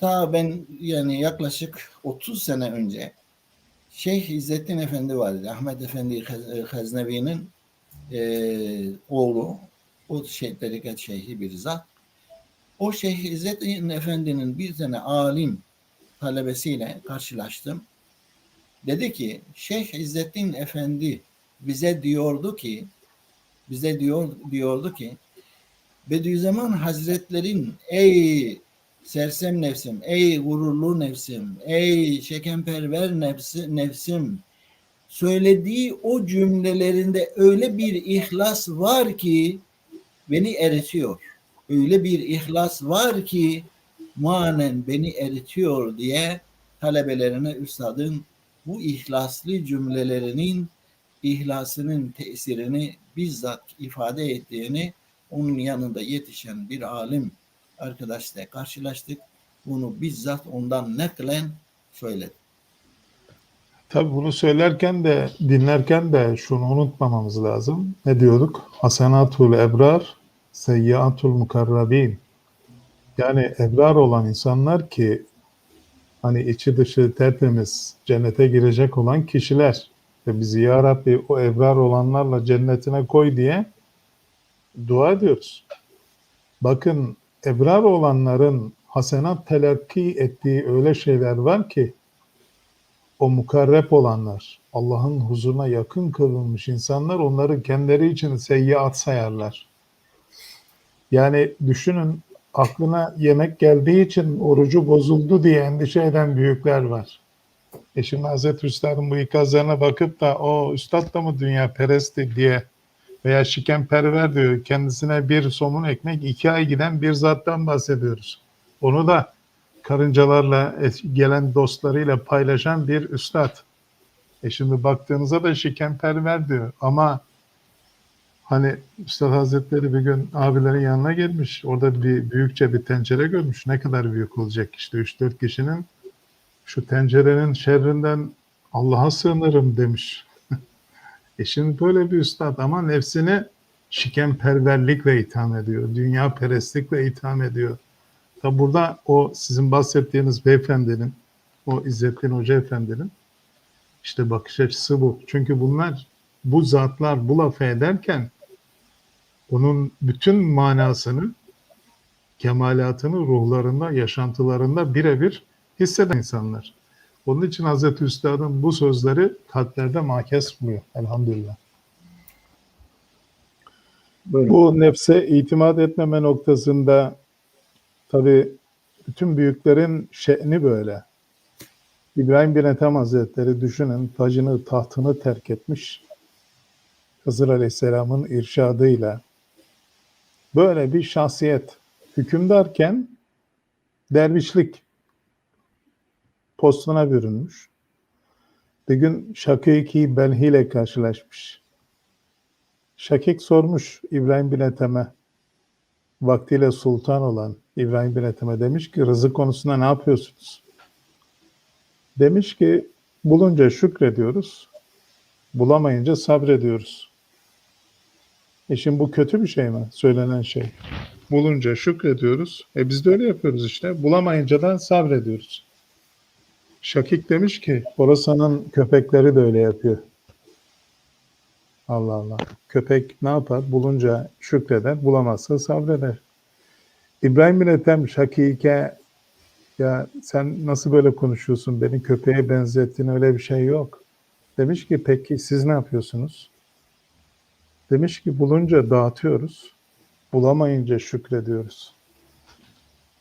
Ta ben yani yaklaşık 30 sene önce Şeyh İzzettin Efendi vardı. Ahmet Efendi Hez- Haznevi'nin eee oğlu. O şey, tarikat şeyhi bir zat. O Şeyh İzzettin Efendi'nin bir tane alim talebesiyle karşılaştım. Dedi ki Şeyh İzzettin Efendi bize diyordu ki bize diyor diyordu ki Bediüzzaman Hazretlerin ey sersem nefsim, ey gururlu nefsim, ey şekenperver nefsi, nefsim söylediği o cümlelerinde öyle bir ihlas var ki beni eritiyor. Öyle bir ihlas var ki manen beni eritiyor diye talebelerine üstadın bu ihlaslı cümlelerinin ihlasının tesirini bizzat ifade ettiğini onun yanında yetişen bir alim arkadaşla karşılaştık. Bunu bizzat ondan naklen söyledi. Tabi bunu söylerken de dinlerken de şunu unutmamamız lazım. Ne diyorduk? Hasenatul ebrar, seyyiatul mukarrabin. Yani ebrar olan insanlar ki hani içi dışı tertemiz cennete girecek olan kişiler ve bizi ya Rabbi o ebrar olanlarla cennetine koy diye dua ediyoruz. Bakın ebrar olanların hasenat telakki ettiği öyle şeyler var ki o mukarreb olanlar, Allah'ın huzuruna yakın kılınmış insanlar onları kendileri için seyyiat sayarlar. Yani düşünün aklına yemek geldiği için orucu bozuldu diye endişe eden büyükler var. E şimdi Hazreti Üstad'ın bu ikazlarına bakıp da o Üstad da mı dünya peresti diye veya şikenperver diyor kendisine bir somun ekmek iki ay giden bir zattan bahsediyoruz. Onu da karıncalarla gelen dostlarıyla paylaşan bir üstad. E şimdi baktığınızda da şikenperver diyor ama hani Üstad Hazretleri bir gün abilerin yanına gelmiş. Orada bir büyükçe bir tencere görmüş. Ne kadar büyük olacak işte 3-4 kişinin şu tencerenin şerrinden Allah'a sığınırım demiş. E şimdi böyle bir üstad ama nefsini şikenperverlikle itham ediyor. Dünya perestlikle itham ediyor. Tabi burada o sizin bahsettiğiniz beyefendinin, o İzzettin Hoca Efendi'nin işte bakış açısı bu. Çünkü bunlar, bu zatlar bu lafı ederken onun bütün manasını, kemalatını ruhlarında, yaşantılarında birebir hisseden insanlar. Onun için Hazreti Üstad'ın bu sözleri kalplerde makes buluyor. Elhamdülillah. Buyurun. Bu nefse itimat etmeme noktasında tabi bütün büyüklerin şe'ni böyle. İbrahim bin Ethem Hazretleri düşünün tacını tahtını terk etmiş. Hızır Aleyhisselam'ın irşadıyla böyle bir şahsiyet hükümdarken dervişlik postuna bürünmüş. Bir gün Şakiki Belhi ile karşılaşmış. Şakik sormuş İbrahim bin Ethem'e vaktiyle sultan olan İbrahim bin Ethem'e demiş ki rızık konusunda ne yapıyorsunuz? Demiş ki bulunca şükrediyoruz, bulamayınca sabrediyoruz. E şimdi bu kötü bir şey mi? Söylenen şey. Bulunca şükrediyoruz. E biz de öyle yapıyoruz işte. Bulamayınca da sabrediyoruz. Şakik demiş ki Horasan'ın köpekleri de öyle yapıyor. Allah Allah. Köpek ne yapar? Bulunca şükreder, bulamazsa sabreder. İbrahim bin Ethem Şakik'e ya sen nasıl böyle konuşuyorsun? Beni köpeğe benzettiğin öyle bir şey yok. Demiş ki peki siz ne yapıyorsunuz? Demiş ki bulunca dağıtıyoruz, bulamayınca şükrediyoruz.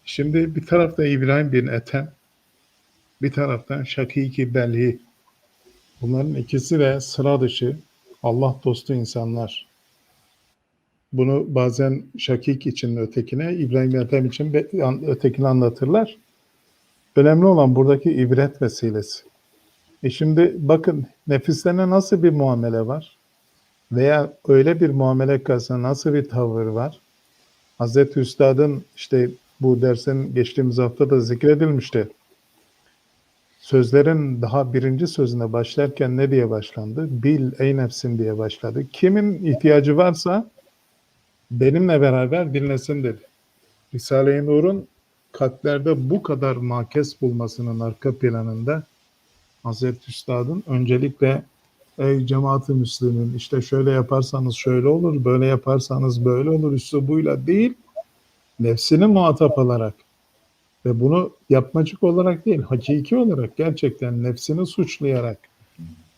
Şimdi bir tarafta İbrahim bin Ethem, bir taraftan Şakiki Belhi. Bunların ikisi de sıra dışı Allah dostu insanlar. Bunu bazen Şakik için ötekine, İbrahim Ethem için ötekini anlatırlar. Önemli olan buradaki ibret vesilesi. E şimdi bakın nefislerine nasıl bir muamele var? Veya öyle bir muamele karşısında nasıl bir tavır var? Hazreti Üstad'ın işte bu dersin geçtiğimiz hafta da zikredilmişti. Sözlerin daha birinci sözüne başlarken ne diye başlandı? Bil ey nefsim diye başladı. Kimin ihtiyacı varsa benimle beraber dinlesin dedi. Risale-i Nur'un kalplerde bu kadar makes bulmasının arka planında Hazreti Üstad'ın öncelikle ey cemaat-i müslimin işte şöyle yaparsanız şöyle olur, böyle yaparsanız böyle olur üslubuyla değil, nefsini muhatap alarak ve bunu yapmacık olarak değil, hakiki olarak gerçekten nefsini suçlayarak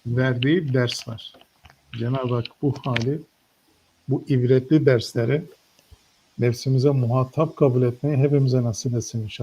verdiği ders var. Cenab-ı Hak bu hali, bu ibretli dersleri nefsimize muhatap kabul etmeyi hepimize nasip etsin inşallah.